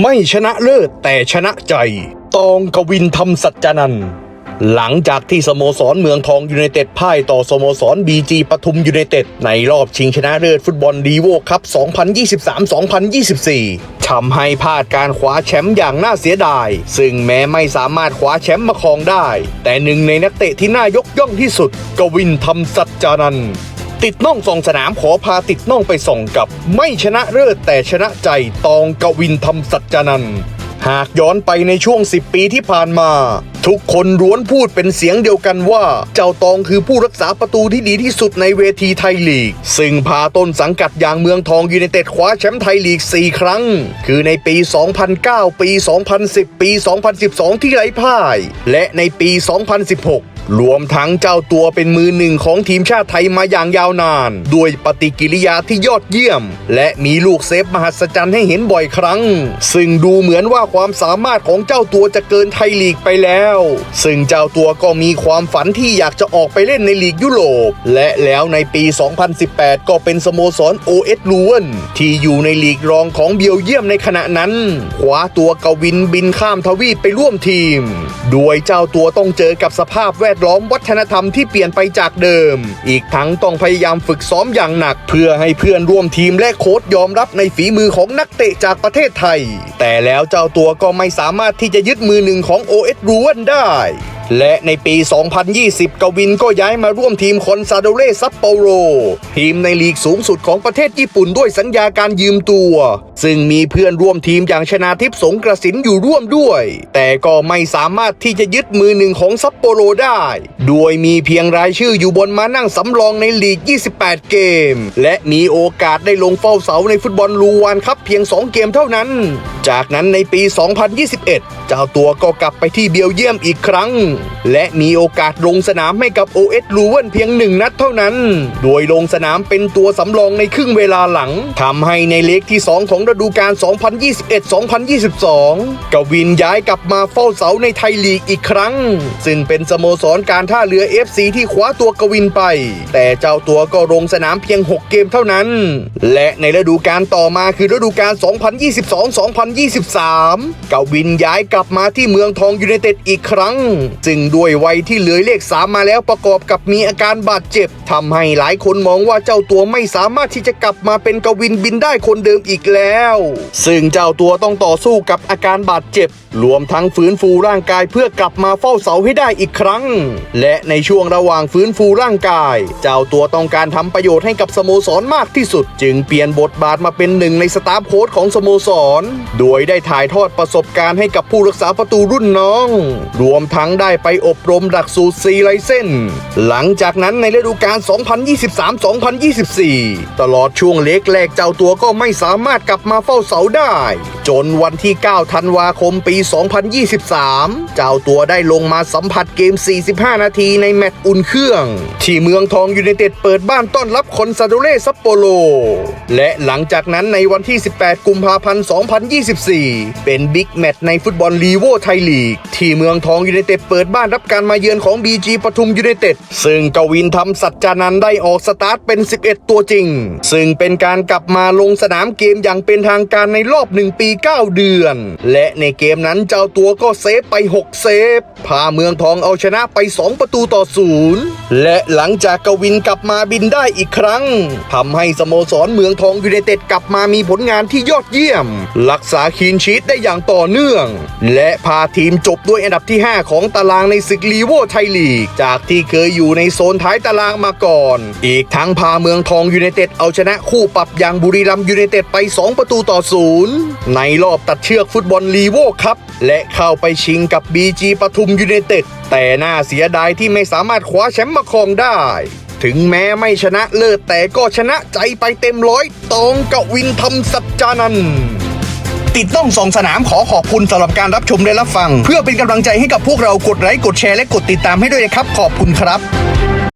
ไม่ชนะเลิศแต่ชนะใจ ตองกวินทำสัจจานันท์หลังจากที่สโมสรเมืองทองยูไนเต็ดพ่ายต่อสโมสรบีจีปทุมยูไนเต็ดในรอบชิงชนะเลิศฟุตบอลดีโวคัพ 2023-2024 ทำให้พลาดการคว้าแชมป์อย่างน่าเสียดาย ซึ่งแม้ไม่สามารถคว้าแชมป์มาครองได้ แต่หนึ่งในนักเตะที่น่ายกย่องที่สุด กวินทำสัจจานันท์ ติดน่องส่องสนามขอพาติดน่องไปส่องกับ ไม่ชนะเลิศแต่ชนะใจตองกวินทำสัจจานันหากย้อนไปในช่วง 10 ปีที่ผ่านมา ทุกคนร้วนพูดเป็นเสียงเดียวกันว่า เจ้าตองคือผู้รักษาประตูที่ดีที่สุดในเวทีไทยลีก ซึ่งพาต้นสังกัดอย่างเมืองทองยูไนเต็ดคว้าแชมป์ไทยลีก 4 ครั้ง คือในปี 2009 ปี 2010 ปี 2012 ที่ไร้พ่าย และในปี 2016 รวมทั้งเจ้าตัวเป็นมือหนึ่งของทีมชาติไทยมาอย่างยาวนาน ด้วยปฏิกิริยาที่ยอดเยี่ยม และมีลูกเซฟมหัศจรรย์ให้เห็นบ่อยครั้ง ซึ่งดูเหมือนว่าความสามารถของเจ้าตัวจะเกินไทยลีกไปแล้ว ซึ่งเจ้าตัวก็มีความฝันที่อยากจะออกไปเล่นในลีกยุโรป และแล้วในปี 2018 ก็เป็นสโมสร OS ลูเวนที่อยู่ในลีกรองของเบลเยียมในขณะนั้นคว้าตัวกวินบินข้ามทวีปไปร่วมทีม โดยเจ้าตัวต้องเจอกับสภาพแวดล้อมวัฒนธรรมที่เปลี่ยนไปจากเดิม อีกทั้งต้องพยายามฝึกซ้อมอย่างหนัก เพื่อให้เพื่อนร่วมทีมและโค้ชยอมรับในฝีมือของนักเตะจากประเทศไทย แต่แล้วเจ้าตัวก็ไม่สามารถที่จะยึดมือหนึ่งของ OS รูเวนได้และในปี 2020 กวินก็ย้ายมาร่วมทีมคอนซาโดเรซัปโปโร ทีมในลีกสูงสุดของประเทศญี่ปุ่นด้วยสัญญาการยืมตัว ซึ่งมีเพื่อนร่วมทีมอย่างชนาทิพสงกระสินอยู่ร่วมด้วย แต่ก็ไม่สามารถที่จะยึดมือหนึ่งของซัปโปโรได้ โดยมีเพียงรายชื่ออยู่บนมานั่งสำรองในลีก 28 เกม และมีโอกาสได้ลงเฝ้าเสาในฟุตบอลลูวานครับเพียง 2 เกมเท่านั้น จากนั้นในปี 2021เจ้าตัวก็กลับไปที่เบลเยียมอีกครั้ง และมีโอกาสลงสนามให้กับ OS ลูเวนเพียงหนึ่งนัดเท่านั้น โดยลงสนามเป็นตัวสำรองในครึ่งเวลาหลังทำให้ในเล็กที่ 2 ของฤดูกาล 2021-2022 กวินย้ายกลับมาเฝ้าเสาในไทยลีกอีกครั้ง ซึ่งเป็นสโมสรการท่าเรือ FC ที่คว้าตัวกวินไป แต่เจ้าตัวก็ลงสนามเพียง 6 เกมเท่านั้น และในฤดูกาลต่อมาคือฤดูกาล 2022-2023 กวินย้ายกลับมาที่เมืองทองยูไนเต็ดอีกครั้ง ซึ่งด้วยวัยที่เหลือเลข 3 มาแล้วประกอบกับมีอาการบาดเจ็บทำให้หลายคนมองว่าเจ้าตัวไม่สามารถที่จะกลับมาเป็นกวินบินได้คนเดิมอีกแล้ว ซึ่งเจ้าตัวต้องต่อสู้กับอาการบาดเจ็บ รวมทั้งฟื้นฟูร่างกายเพื่อกลับมาเฝ้าเสาให้ได้อีกครั้ง และในช่วงระหว่างฟื้นฟูร่างกาย เจ้าตัวต้องการทำประโยชน์ให้กับสโมสรมากที่สุด จึงเปลี่ยนบทบาทมาเป็นหนึ่งในสตาฟโค้ชของสโมสร โดยได้ถ่ายทอดประสบการณ์ให้กับผู้รักษาประตูรุ่นน้อง รวมทั้งได้ไปอบรมหลักสูตรซีไลเซนหลังจากนั้นในฤดูกาล 2023-2024 ตลอดช่วงเล็กแรกเจ้าตัวก็ไม่สามารถกลับมาเฝ้าเสาได้ จนวันที่ 9 ธันวาคมปี2023 เจ้าตัวได้ลงมาสัมผัสเกม 45 นาทีในแมตช์อุ่นเครื่อง ที่เมืองทองยูไนเต็ดเปิดบ้านต้อนรับคอนซาโดเรซัปโปโลและหลังจากนั้นในวันที่ 18 กุมภาพันธ์ 2024 เป็นบิ๊กแมตช์ในฟุตบอลลีโวไทยลีก ที่เมืองทองยูไนเต็ดเปิดบ้านรับการมาเยือนของ BG ปทุมยูไนเต็ดซึ่งกวินทำสัจจานันได้ออกสตาร์ทเป็น 11 ตัวจริง ซึ่งเป็นการกลับมาลงสนามเกมอย่างเป็นทางการในรอบ 1 ปี 9 เดือน และในเกมนั้นเจ้าตัวก็เซฟไป 6 เซฟ พาเมืองทองเอาชนะไป 2 ประตูต่อศูนย์และหลังจากกวินกลับมาบินได้อีกครั้งทำให้สโมสรเมืองทองยูไนเต็ดกลับมามีผลงานที่ยอดเยี่ยม รักษาคีนชีตได้อย่างต่อเนื่อง และพาทีมจบด้วยอันดับที่ 5 ของตารางในศึกลีโวไทยลีก จากที่เคยอยู่ในโซนท้ายตารางมาก่อน อีกทั้งพาเมืองทองยูไนเต็ดเอาชนะคู่ปรับอย่างบุรีรัมย์ยูไนเต็ดไป 2 ประตูต่อศูนย์ในรอบตัดเชือกฟุตบอลลีโวครับและเข้าไปชิงกับ BG ปทุมยูไนเต็ดแต่น่าเสียดายที่ไม่สามารถคว้าแชมป์มาครองได้ ถึงแม้ไม่ชนะเลิศแต่ก็ชนะใจไปเต็มร้อยตองกวินทำสัจจานันติดต้องสองสนามขอขอบคุณสำหรับการรับชมและรับฟัง เพื่อเป็นกำลังใจให้กับพวกเรากดไลค์กดแชร์และกดติดตามให้ด้วยนะครับ ขอบคุณครับ